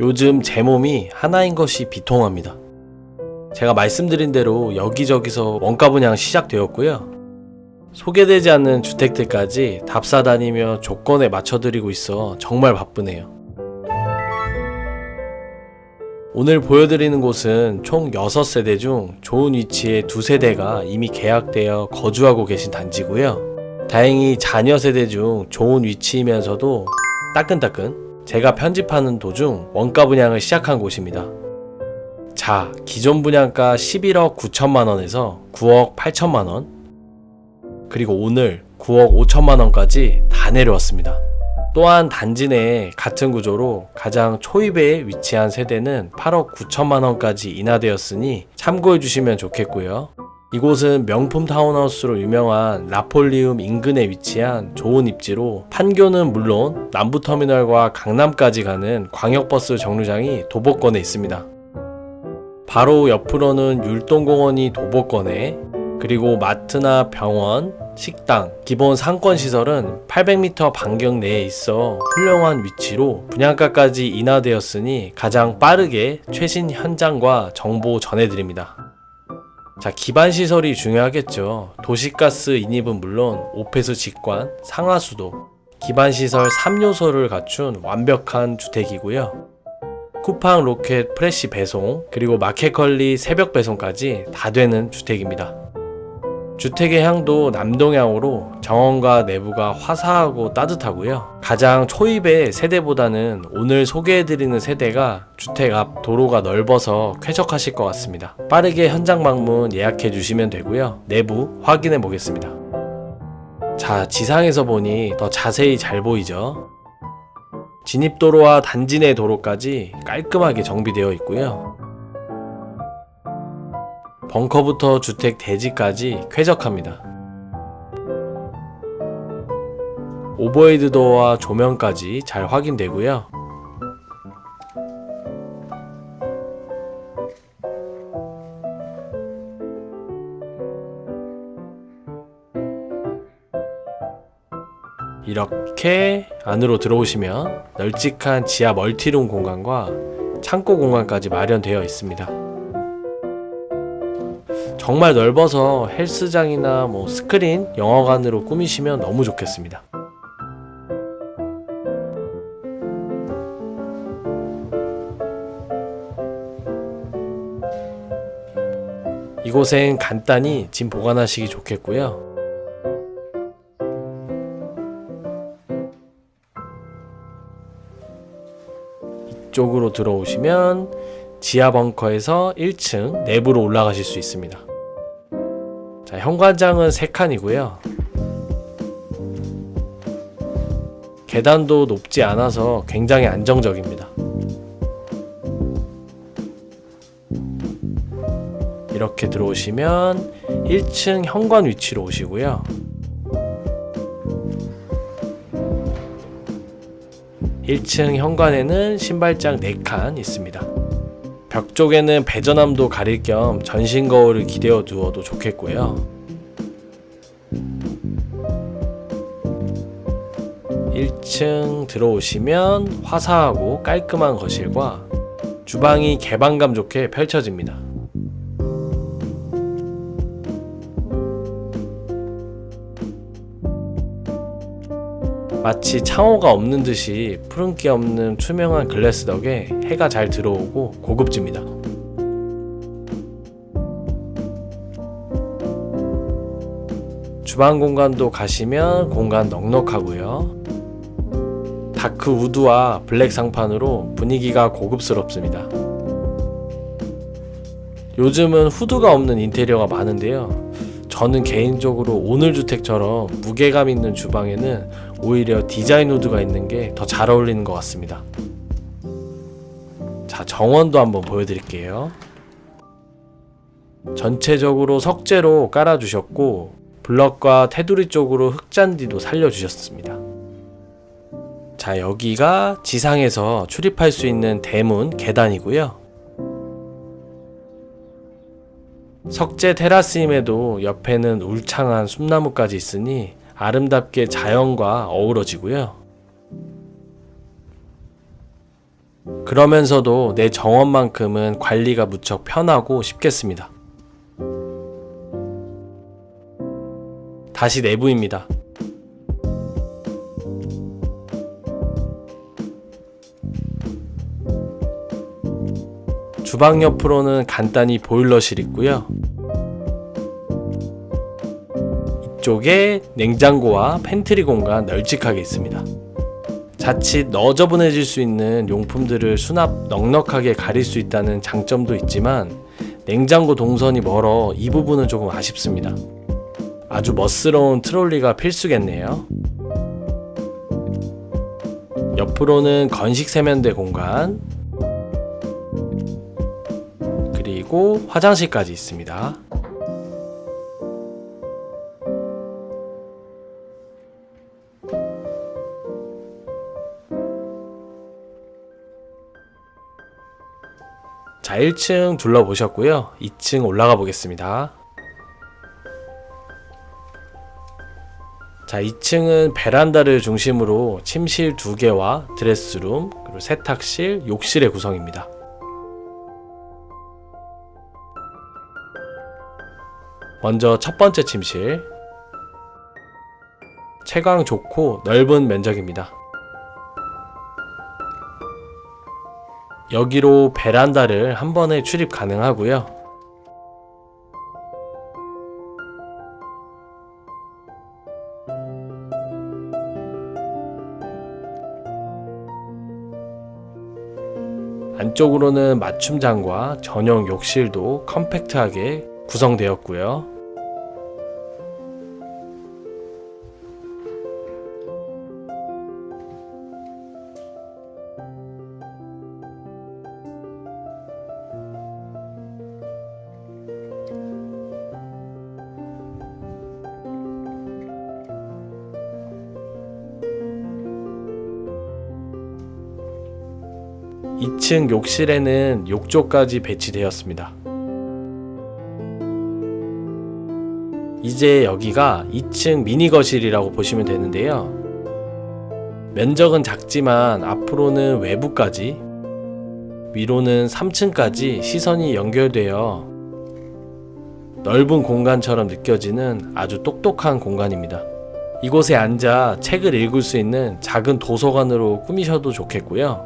요즘 제 몸이 하나인 것이 비통합니다. 제가 말씀드린 대로 여기저기서 원가 분양 시작되었고요. 소개되지 않는 주택들까지 답사 다니며 조건에 맞춰드리고 있어 정말 바쁘네요. 오늘 보여드리는 곳은 총 6세대 중 좋은 위치의 두 세대가 이미 계약되어 거주하고 계신 단지고요. 다행히 자녀 세대 중 좋은 위치이면서도 따끈따끈 제가 편집하는 도중 원가 분양을 시작한 곳입니다. 자, 기존 분양가 11억 9천만 원에서 9억 8천만 원, 그리고 오늘 9억 5천만 원까지 다 내려왔습니다. 또한 단지 내에 같은 구조로 가장 초입에 위치한 세대는 8억 9천만 원까지 인하되었으니 참고해 주시면 좋겠고요. 이곳은 명품 타운하우스로 유명한 라폴리움 인근에 위치한 좋은 입지로 판교는 물론 남부터미널과 강남까지 가는 광역버스 정류장이 도보권에 있습니다. 바로 옆으로는 율동공원이 도보권에 그리고 마트나 병원, 식당, 기본 상권 시설은 800m 반경 내에 있어 훌륭한 위치로 분양가까지 인하되었으니 가장 빠르게 최신 현장과 정보 전해드립니다. 자, 기반 시설이 중요하겠죠. 도시가스 인입은 물론 오폐수 직관, 상하수도, 기반 시설 3요소를 갖춘 완벽한 주택이고요. 쿠팡 로켓 프레시 배송, 그리고 마켓컬리 새벽 배송까지 다 되는 주택입니다. 주택의 향도 남동향으로 정원과 내부가 화사하고 따뜻하고요. 가장 초입의 세대보다는 오늘 소개해드리는 세대가 주택 앞 도로가 넓어서 쾌적하실 것 같습니다. 빠르게 현장 방문 예약해 주시면 되고요. 내부 확인해 보겠습니다. 자, 지상에서 보니 더 자세히 잘 보이죠? 진입도로와 단지 내 도로까지 깔끔하게 정비되어 있고요. 벙커부터 주택 대지까지 쾌적합니다. 오버헤드 도어와 조명까지 잘 확인되고요. 이렇게 안으로 들어오시면 널찍한 지하 멀티룸 공간과 창고 공간까지 마련되어 있습니다. 정말 넓어서 헬스장이나 뭐 스크린, 영화관으로 꾸미시면 너무 좋겠습니다. 이곳엔 간단히 짐 보관하시기 좋겠고요. 이쪽으로 들어오시면 지하 벙커에서 1층 내부로 올라가실 수 있습니다. 자, 현관장은 3칸이고요. 계단도 높지 않아서 굉장히 안정적입니다. 이렇게 들어오시면 1층 현관 위치로 오시고요. 1층 현관에는 신발장 4칸 있습니다. 벽 쪽에는 배전함도 가릴 겸 전신 거울을 기대어 두어도 좋겠고요. 1층 들어오시면 화사하고 깔끔한 거실과 주방이 개방감 좋게 펼쳐집니다. 마치 창호가 없는 듯이 푸른기 없는 투명한 글래스 덕에 해가 잘 들어오고 고급집니다. 주방 공간도 가시면 공간 넉넉하고요. 다크 우드와 블랙 상판으로 분위기가 고급스럽습니다. 요즘은 후드가 없는 인테리어가 많은데요. 저는 개인적으로 오늘 주택처럼 무게감 있는 주방에는 오히려 디자인 우드가 있는 게 더 잘 어울리는 것 같습니다. 자, 정원도 한번 보여드릴게요. 전체적으로 석재로 깔아주셨고, 블럭과 테두리 쪽으로 흑잔디도 살려주셨습니다. 자, 여기가 지상에서 출입할 수 있는 대문 계단이고요. 석재 테라스임에도 옆에는 울창한 숲나무까지 있으니 아름답게 자연과 어우러지고요. 그러면서도 내 정원만큼은 관리가 무척 편하고 쉽겠습니다. 다시 내부입니다. 주방 옆으로는 간단히 보일러실 있고요. 이쪽에 냉장고와 팬트리 공간 널찍하게 있습니다. 자칫 너저분해질 수 있는 용품들을 수납 넉넉하게 가릴 수 있다는 장점도 있지만 냉장고 동선이 멀어 이 부분은 조금 아쉽습니다. 아주 멋스러운 트롤리가 필수겠네요. 옆으로는 건식 세면대 공간 그리고 화장실까지 있습니다. 자, 1층 둘러보셨고요. 2층 올라가 보겠습니다. 자, 2층은 베란다를 중심으로 침실 2개와 드레스룸, 그리고 세탁실, 욕실의 구성입니다. 먼저 첫 번째 침실. 채광 좋고 넓은 면적입니다. 여기로 베란다를 한 번에 출입 가능하고요. 안쪽으로는 맞춤장과 전용 욕실도 컴팩트하게 구성되었고요. 이층 욕실에는 욕조까지 배치되었습니다. 이제 여기가 2층 미니 거실이라고 보시면 되는데요. 면적은 작지만 앞으로는 외부까지, 위로는 3층까지 시선이 연결되어 넓은 공간처럼 느껴지는 아주 똑똑한 공간입니다. 이곳에 앉아 책을 읽을 수 있는 작은 도서관으로 꾸미셔도 좋겠고요.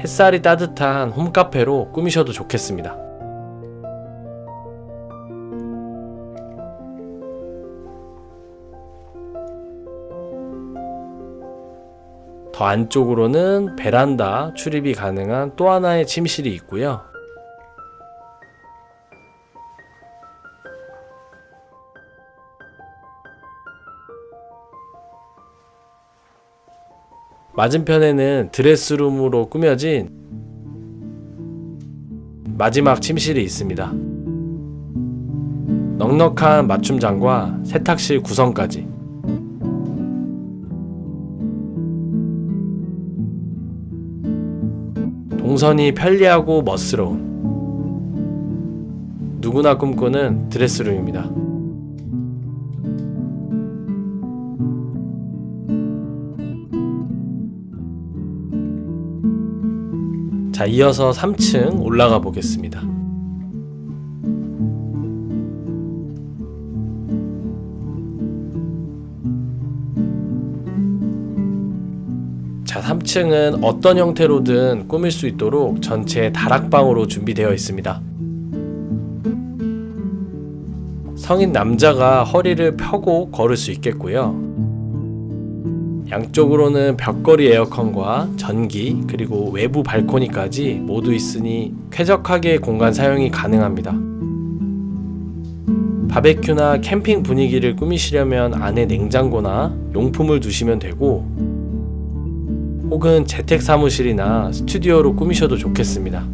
햇살이 따뜻한 홈카페로 꾸미셔도 좋겠습니다. 더 안쪽으로는 베란다 출입이 가능한 또 하나의 침실이 있고요. 맞은편에는 드레스룸으로 꾸며진 마지막 침실이 있습니다. 넉넉한 맞춤장과 세탁실 구성까지. 동선이 편리하고 멋스러운 누구나 꿈꾸는 드레스룸입니다. 자, 이어서 3층 올라가 보겠습니다. 자, 3층은 어떤 형태로든 꾸밀 수 있도록 전체 다락방으로 준비되어 있습니다. 성인 남자가 허리를 펴고 걸을 수 있겠고요. 양쪽으로는 벽걸이 에어컨과 전기 그리고 외부 발코니까지 모두 있으니 쾌적하게 공간 사용이 가능합니다. 바베큐나 캠핑 분위기를 꾸미시려면 안에 냉장고나 용품을 두시면 되고 혹은 재택 사무실이나 스튜디오로 꾸미셔도 좋겠습니다.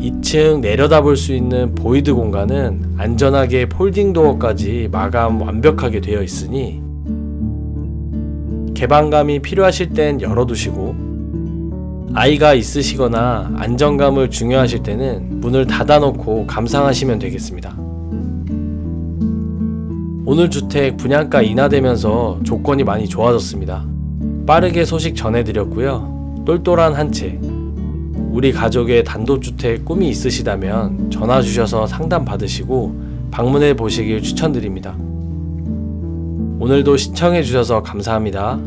2층 내려다볼 수 있는 보이드 공간은 안전하게 폴딩 도어까지 마감 완벽하게 되어 있으니 개방감이 필요하실 땐 열어두시고 아이가 있으시거나 안정감을 중요하실 때는 문을 닫아놓고 감상하시면 되겠습니다. 오늘 주택 분양가 인하되면서 조건이 많이 좋아졌습니다. 빠르게 소식 전해드렸고요. 똘똘한 한 채. 우리 가족의 단독주택 꿈이 있으시다면 전화 주셔서 상담 받으시고 방문해 보시길 추천드립니다. 오늘도 시청해주셔서 감사합니다.